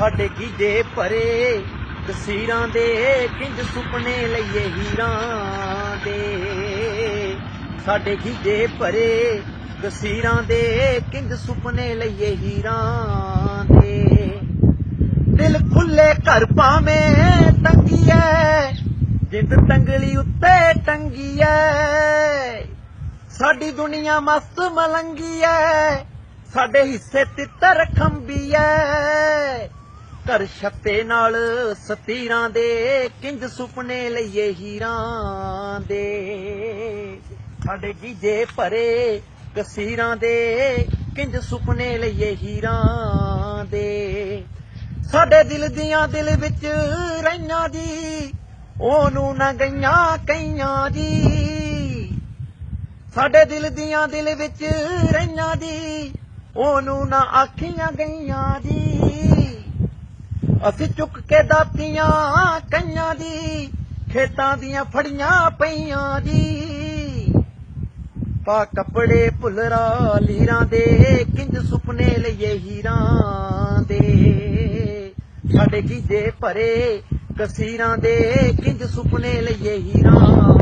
ਸਾਡੇ ਗੀਜੇ ਭਰੇ। ਤਸਵੀਰਾਂ ਦੇ ਕਿੰਜ ਸੁਪਨੇ ਲਈਏ ਹੀਰਾਂ ਦੇ। ਸਾਡੇ ਗੀਜੇ ਭਰੇ ਤਸਵੀਰਾਂ ਦੇ ਕਿੰਜ ਸੁਪਨੇ ਲਈਏ ਹੀਰਾਂ ਦੇ। ਦਿਲ ਖੁੱਲੇ ਘਰ ਪਾਵੇਂ ਤੰਗੀ ਐ ਜਿੰਦ ਤੰਗਲੀ ਉੱਤੇ ਟੰਗੀ ਐ ਸਾਡੀ ਦੁਨੀਆ ਮਸਤ ਮਲੰਗੀ ਐ ਸਾਡੇ ਹਿੱਸੇ ਤਿੱਤਰ ਖੰਬੀ ਐ ਘਰ ਛੱਤੇ ਨਾਲ ਸਤੀਰਾਂ ਦੇ, ਕਿੰਜ ਸੁਪਨੇ ਲਈਏ ਹੀਰਾਂ ਦੇ। ਸਾਡੇ ਗੀਜੇ ਭਰੇ ਕਸੀਰਾਂ ਦੇ, ਕਿੰਜ ਸੁਪਨੇ ਲਈਏ ਹੀਰਾਂ ਦੇ। ਸਾਡੇ ਦਿਲ ਦੀਆਂ ਦਿਲ ਵਿੱਚ ਰਹੀਆਂ ਜੀ, ਉਹਨੂੰ ਨਾ ਗਈਆਂ ਕਈਆਂ ਜੀ। ਸਾਡੇ ਦਿਲ ਦੀਆਂ ਦਿਲ ਵਿੱਚ ਰਹੀਆਂ ਜੀ, ਉਹਨੂੰ ਨਾ ਆਖੀਆਂ ਗਈਆਂ ਜੀ। ਅਸੀਂ ਚੁੱਕ ਕੇ ਦਾਤੀਆਂ ਕਈਆਂ ਦੀ, ਖੇਤਾਂ ਦੀਆਂ ਫੜੀਆਂ ਪਈਆਂ ਜੀ। ਪਾ ਕੱਪੜੇ ਭੁੱਲਰਾ ਲੀਰਾਂ ਦੇ, ਕਿੰਜ ਸੁਪਨੇ ਲਈਏ ਹੀਰਾਂ ਦੇ। ਸਾਡੇ ਗੀਜੇ ਭਰੇ ਕਸੀਰਾਂ ਦੇ, ਕਿੰਜ ਸੁਪਨੇ ਲਈਏ ਹੀਰਾਂ